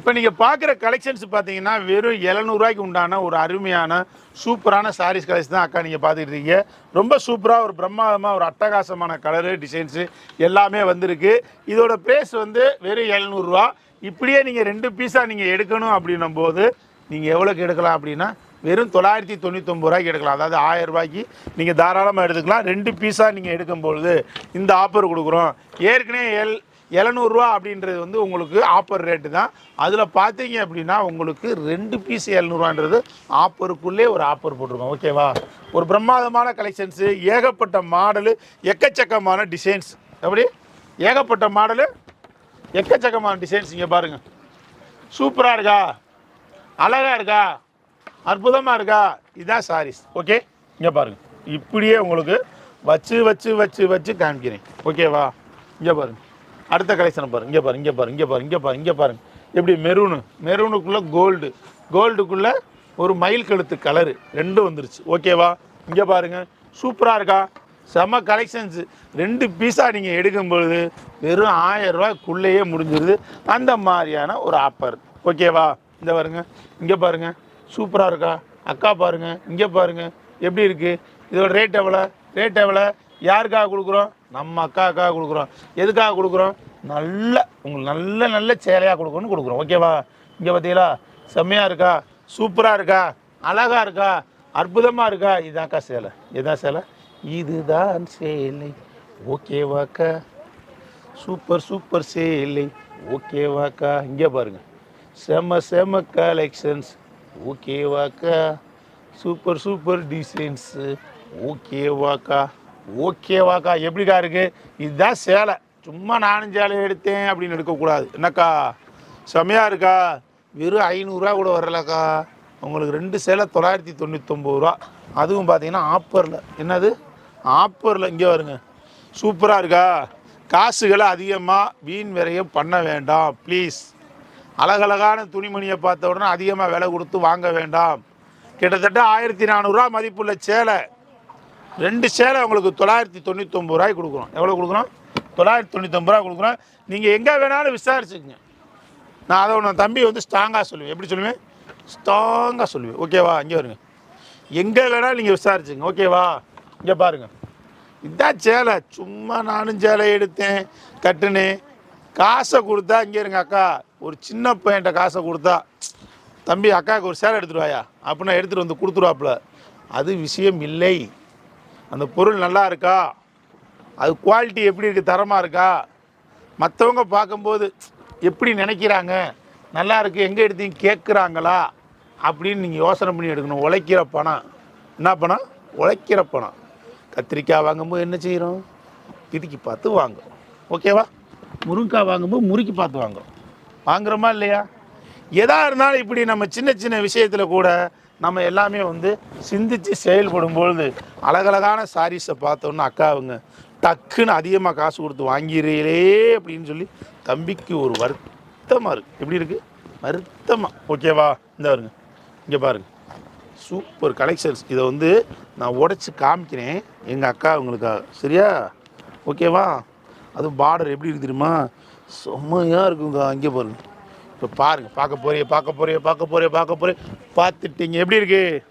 இப்போ நீங்கள் பார்க்குற கலெக்ஷன்ஸ் பார்த்தீங்கன்னா வெறும் எழுநூறுவாய்க்கு உண்டான ஒரு அருமையான சூப்பரான சாரீஸ் கலெக்ஷன் தான் அக்கா நீங்கள் பார்த்துட்டு இருக்கீங்க. ரொம்ப சூப்பராக ஒரு பிரம்மாதமாக ஒரு அட்டகாசமான கலரு டிசைன்ஸு எல்லாமே வந்திருக்கு. இதோட ப்ரைஸ் வந்து வெறும் எழுநூறுவா. இப்படியே நீங்கள் ரெண்டு பீஸாக நீங்கள் எடுக்கணும் அப்படின்னும் போது நீங்கள் எவ்வளோக்கு எடுக்கலாம் அப்படின்னா வெறும் தொள்ளாயிரத்தி தொண்ணூத்தொம்பது ரூபாய்க்கு எடுக்கலாம். அதாவது ஆயிரம் ரூபாய்க்கு நீங்கள் தாராளமாக எடுத்துக்கலாம். ரெண்டு பீஸாக நீங்கள் எடுக்கும்பொழுது இந்த ஆஃபர் கொடுக்குறோம். ஏற்கனவே எல் எழுநூறுவா அப்படின்றது வந்து உங்களுக்கு ஆஃபர் ரேட்டு தான். அதில் பார்த்தீங்க அப்படின்னா உங்களுக்கு ரெண்டு பீஸ் எழுநூறுவான்றது ஆஃபருக்குள்ளே ஒரு ஆஃபர் போட்டிருக்கோம். ஓகேவா ஒரு பிரம்மாதமான கலெக்ஷன்ஸு ஏகப்பட்ட மாடலு எக்கச்சக்கமான டிசைன்ஸ் எப்படி ஏகப்பட்ட மாடலு எக்கச்சக்கமான டிசைன்ஸ் இங்கே பாருங்கள் சூப்பராக இருக்கா? அழகாக இருக்கா? அற்புதமாக இருக்கா? இதுதான் சாரீஸ் ஓகே இங்கே பாருங்கள் இப்படியே உங்களுக்கு வச்சு வச்சு வச்சு வச்சு காமிக்கிறேன். ஓகேவா இங்கே பாருங்கள் அடுத்த கலெக்ஷனை பாருங்க. இங்கே பாருங்க இங்கே பாருங்க இங்கே பாருங்க இங்கே பாரு இங்கே பாருங்க. எப்படி? மெரூனு மெரூனுக்குள்ளே கோல்டு கோல்டுக்குள்ளே ஒரு மயில் கழுத்து கலரு ரெண்டும் வந்துருச்சு. ஓகேவா இங்கே பாருங்க. சூப்பராக இருக்கா? செம கலெக்ஷன்ஸ் ரெண்டு பீஸாக நீங்கள் எடுக்கும் பொழுது வெறும் ஆயிரம் ரூபாய்க்குள்ளேயே முடிஞ்சிருது. அந்த மாதிரியான ஒரு ஆஃபர் ஓகேவா இந்த பாருங்க. இங்கே பாருங்க. சூப்பராக இருக்கா? அக்கா பாருங்கள் இங்கே பாருங்க. எப்படி இருக்குது இதோட ரேட் எவ்வளோ ரேட் எவ்வளோ யாருக்காக கொடுக்குறோம்? நம்ம அக்காவுக்காக கொடுக்குறோம். எதுக்காக கொடுக்குறோம்? நல்ல உங்களுக்கு நல்ல நல்ல சேலையாக கொடுக்கணும்னு கொடுக்குறோம். ஓகேவா இங்கே பார்த்தீங்களா செம்மையாக இருக்கா? சூப்பராக இருக்கா? அழகாக இருக்கா? அற்புதமாக இருக்கா? இதுதான்க்கா சேலை. இதுதான் சேலை? இதுதான் சேலை. ஓகேவாக்கா சூப்பர் சூப்பர் சேலை. ஓகேவாக்கா இங்கே பாருங்கள் செம செம கலெக்ஷன்ஸ் ஓகேவாக்கா சூப்பர் சூப்பர் டிசைன்ஸு ஓகேவாக்கா ஓகேவாக்கா எப்படிக்கா இருக்குது இதுதான் சேலை. சும்மா நானும் சேலை எடுத்தேன் அப்படின்னு எடுக்கக்கூடாது. என்னக்கா செமையாக இருக்கா? வெறும் ஐநூறுரூவா கூட வரலக்கா. உங்களுக்கு ரெண்டு சேலை தொள்ளாயிரத்தி தொண்ணூத்தொம்பது ரூபா. அதுவும் பார்த்தீங்கன்னா ஆப்பரில். என்னது? ஆப்பரில். இங்கே வருங்க. சூப்பராக இருக்கா? காசுகளை அதிகமாக வீண் விரையும் பண்ண வேண்டாம் ப்ளீஸ். அழகழகான துணிமணியை பார்த்த உடனே அதிகமாக விலை கொடுத்து வாங்க வேண்டாம். கிட்டத்தட்ட ஆயிரத்தி நானூறுரூவா மதிப்புள்ள சேலை. ரெண்டு சேலை உங்களுக்கு தொள்ளாயிரத்தி தொண்ணூத்தொம்பது ரூபாய்க்கு கொடுக்குறோம். எவ்வளோ கொடுக்குறோம்? தொள்ளாயிரத்தி தொண்ணூத்தொம்பது ரூபா கொடுக்குறோம். நீங்கள் எங்கே வேணாலும் விசாரிச்சுக்கங்க. நான் அதை உன் தம்பி வந்து ஸ்ட்ராங்காக சொல்லுவேன். எப்படி சொல்லுவேன்? ஸ்ட்ராங்காக சொல்லுவேன். ஓகேவா இங்கே வருங்க. எங்கே வேணாலும் நீங்கள் விசாரிச்சுங்க ஓகேவா இங்கே பாருங்கள் இதான் சேலை. சும்மா நானும் சேலை எடுத்தேன் கட்டுனேன். காசை கொடுத்தா இங்கே இருங்க அக்கா. ஒரு சின்ன பையன்ட்ட காசை கொடுத்தா தம்பி அக்காவுக்கு ஒரு சேலை எடுத்துருவாயா அப்படின்னா எடுத்துகிட்டு வந்து கொடுத்துருவாப்புல. அது விஷயம் இல்லை. அந்த பொருள் நல்லா இருக்கா? அது குவாலிட்டி எப்படி இருக்குது தரமாக இருக்கா? மற்றவங்க பார்க்கும்போது எப்படி நினைக்கிறாங்க? நல்லா இருக்குது எங்கே எடுத்தீங்க? கேட்குறாங்களா அப்படின்னு நீங்கள் யோசனை பண்ணி எடுக்கணும். உழைக்கிற பணம். என்ன பணம்? உழைக்கிற பணம். கத்திரிக்காய் வாங்கும்போது என்ன செய்கிறோம் பிதுக்கி பார்த்து வாங்கும் ஓகேவா முருங்கைக்காய் வாங்கும்போது முறுக்கி பார்த்து வாங்குறோம். வாங்குறோமா இல்லையா? எதா இருந்தாலும் இப்படி நம்ம சின்ன சின்ன விஷயத்தில் கூட நம்ம எல்லாமே வந்து சிந்தித்து செயல்படும் பொழுது அழகழகான சாரீஸை பார்த்தோன்னு அக்காவுங்க டக்குன்னு அதிகமாக காசு கொடுத்து வாங்கிறீங்களே அப்படின்னு சொல்லி தம்பிக்கு ஒரு வருத்தமாக இருக்குது எப்படி இருக்குது வருத்தமாக ஓகேவா இந்த பாருங்க. இங்கே பாருங்க. சூப்பர் கலெக்ஷன்ஸ் இதை வந்து நான் உடைச்சி காமிக்கிறேன். எங்கள் அக்கா உங்களுக்காக சரியா? ஓகேவா அதுவும் பார்டர் எப்படி இருக்கு தெரியுமா? செம்மையாக இருக்குங்க. அங்கே பாருங்க. இப்போ பாருங்க பார்க்க போறிய பார்க்க போறிய பார்க்க போறிய பார்க்க போறிய பார்த்துட்டீங்க. எப்படி இருக்கு?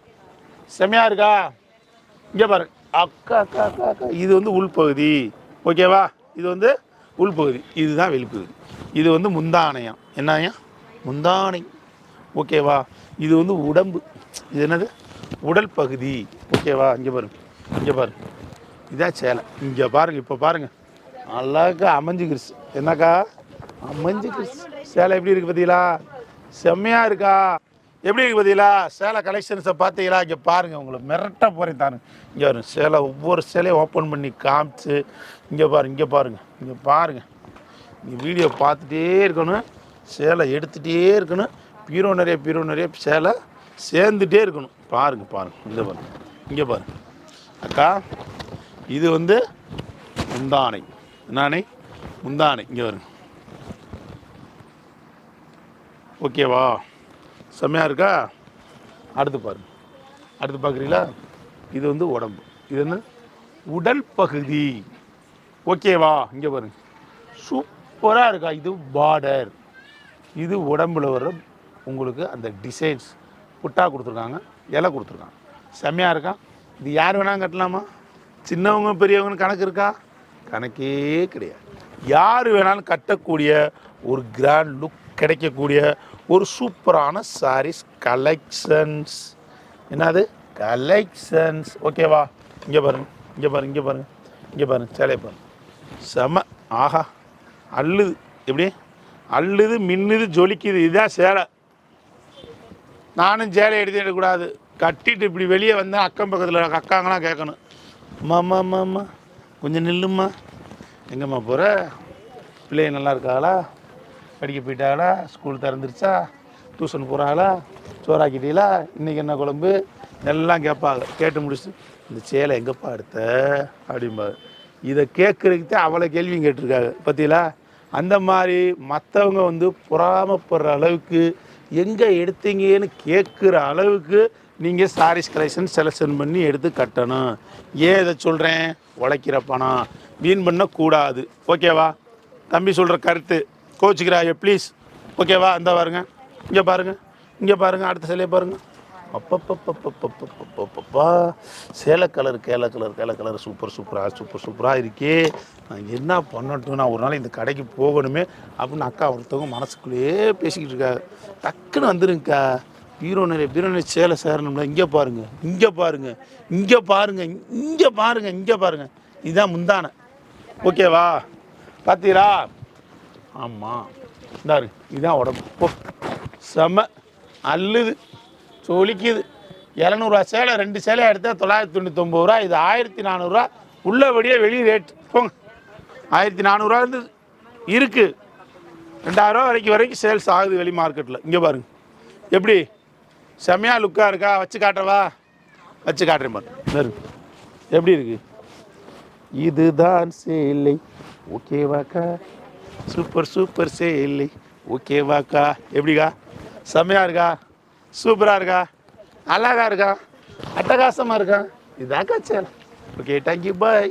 செம்மையாக இருக்கா? இங்கே பாருங்க அக்கா அக்கா அக்கா அக்கா. இது வந்து உள்பகுதி. ஓகேவா இது வந்து உள்பகுதி. இதுதான் வெளிப்பகுதி. இது வந்து முந்தானையம். என்னையா முந்தானை. ஓகேவா இது வந்து உடம்பு. இது என்னது? உடல் பகுதி. ஓகேவா இங்கே பாருங்க இங்கே பாருங்க இதான் சேலை. இங்கே பாருங்க இப்போ பாருங்க. நல்லாக்கா அமைஞ்சுக்கிருச்சு என்னக்கா? அமைஞ்சுக்கிருச்சு சேலை எப்படி இருக்கு பார்த்தீங்களா? செம்மையா இருக்கா? எப்படி இருக்கு பார்த்தீங்களா? சேலை கலெக்ஷன்ஸை பார்த்தீங்களா? இங்கே பாருங்கள் உங்களை மிரட்ட போகிறேன் தானுங்க இங்கே வரும் சேலை ஒவ்வொரு சேலையும் ஓப்பன் பண்ணி காமிச்சு இங்கே பாருங்க இங்கே பாருங்கள் இங்கே பாருங்கள் நீங்கள் வீடியோ பார்த்துட்டே இருக்கணும் சேலை எடுத்துகிட்டே இருக்கணும் பீரோ நிறைய பீரோ நிறைய சேலை சேர்ந்துட்டே இருக்கணும். பாருங்கள் பாருங்கள் இங்கே பாருங்கள் இங்கே பாருங்கள் அக்கா இது வந்து முந்தானை. என்னானை முந்தானை இங்கே வருங்க ஓகேவா? செம்மையாக இருக்கா? அடுத்து பாருங்க. அடுத்து பார்க்குறீங்களா? இது வந்து உடம்பு. இது என்ன? உடல் பகுதி. ஓகேவா? இங்கே பாருங்க. சூப்பராக இருக்கா? இது பார்டர் இது உடம்புல வர உங்களுக்கு அந்த டிசைன்ஸ் புட்டா கொடுத்துருக்காங்க இலை கொடுத்துருக்காங்க. செம்மையாக இருக்கா? இது யார் வேணாலும் கட்டலாமா? சின்னவங்க பெரியவங்கன்னு கணக்கு இருக்கா? கணக்கே கிடையாது. யார் வேணாலும் கட்டக்கூடிய ஒரு கிராண்ட் லுக் கிடைக்கக்கூடிய ஒரு சூப்பரான சாரீஸ் கலெக்ஷன்ஸ் என்னது? கலெக்ஷன்ஸ் ஓகேவா இங்கே பாருங்க. இங்கே பாருங்க. இங்கே பாருங்க. இங்கே பாருங்க. சேலையை பாருங்க. செம. ஆஹா. அள்ளுது. எப்படி? அள்ளுது மின்னுது ஜொலிக்குது. இதுதான் சேலை. நானும் சேலை எடுத்து எடுக்கக்கூடாது. கட்டிட்டு இப்படி வெளியே வந்தேன் அக்கம் பக்கத்தில் அக்காங்களாம் கேட்கணும். அம்மா அம்மா அம்மா கொஞ்சம் நில்லும்மா. எங்கம்மா போகிற பிள்ளைங்க நல்லா இருக்காங்களா படிக்க போயிட்டாங்களா ஸ்கூல் திறந்துருச்சா? டியூஷன் போகிறாங்களா சோறாக்கிட்டீங்களா இன்றைக்கி என்ன குழம்பு? எல்லாம் கேட்பாங்க. கேட்டு முடிச்சுட்டு இந்த சேலை எங்கேப்பா எடுத்த? அப்படிம்பாங்க. இதை கேட்குறதுக்கு தான் அவ்வளோ கேள்வியும் கேட்டிருக்காங்க. பார்த்தீங்களா அந்த மாதிரி மற்றவங்க வந்து பொறாமப்படுற அளவுக்கு எங்கே எடுத்தீங்கன்னு கேட்குற அளவுக்கு நீங்கள் சாரீஸ் கலெக்ஷன் செலெக்ஷன் பண்ணி எடுத்து கட்டணும். ஏன் இதை சொல்கிறேன் உழைக்கிற பணம். வீண் பண்ணக்கூடாது. ஓகேவா? தம்பி சொல்கிற கருத்து. கோச்சிக்கிறாய ப்ளீஸ் ஓகேவா அந்த பாருங்க. இங்கே பாருங்கள் இங்கே பாருங்க அடுத்த சிலையை பாருங்கள் அப்பப்பப்பப்பப்பப்பப்பப்பா சேலை கலர் கேல கலர் கேல கலர் சூப்பர் சூப்பராக சூப்பர் சூப்பராக இருக்கே. நான் என்ன பண்ணட்டும் நான் ஒரு நாள் இந்த கடைக்கு போகணுமே அப்படின்னு அக்கா ஒருத்தவங்க மனசுக்குள்ளேயே பேசிக்கிட்டு இருக்காங்க. டக்குன்னு வந்துருங்கக்கா. பீரோ நிறைய பீரோ நிறைய சேலை சேரணும்ல இங்கே பாருங்க இங்கே பாருங்கள் இங்கே பாருங்க இங்கே பாருங்க இங்கே பாருங்கள் இதுதான் முந்தானை. ஓகேவா பார்த்தீரா ஆமாம் இந்தாரு இதுதான் உடம்பு. போ. செம அல்லுது சொலிக்குது. இரநூறுவா சேலை ரெண்டு சேலை எடுத்தால் தொள்ளாயிரத்தி தொண்ணூத்தொம்பது ரூபா இது ஆயிரத்தி நானூறுரூவா உள்ளபடியே வெளியே ரேட் போங்க. ஆயிரத்தி நானூறுரூவா இருந்து இருக்குது ரெண்டாயிரரூவா வரைக்கும் வரைக்கும் சேல்ஸ் ஆகுது வெளி மார்க்கெட்டில் இங்கே பாருங்க. எப்படி? செம்மையாக லுக்காக இருக்கா? வச்சு காட்டவா வச்சு காட்டுறேன் பாருங்க. எப்படி இருக்குது இதுதான் சேலை. ஓகேவாக்கா சூப்பர் சூப்பர் சேலை ஓகேவாக்கா எப்படிக்கா? செம்மையாக இருக்கா? சூப்பராக இருக்கா? அழகா இருக்கா? அட்டகாசமாக இருக்கா? இதாக்கா சேலை ஓகே தேங்க்யூ பாய்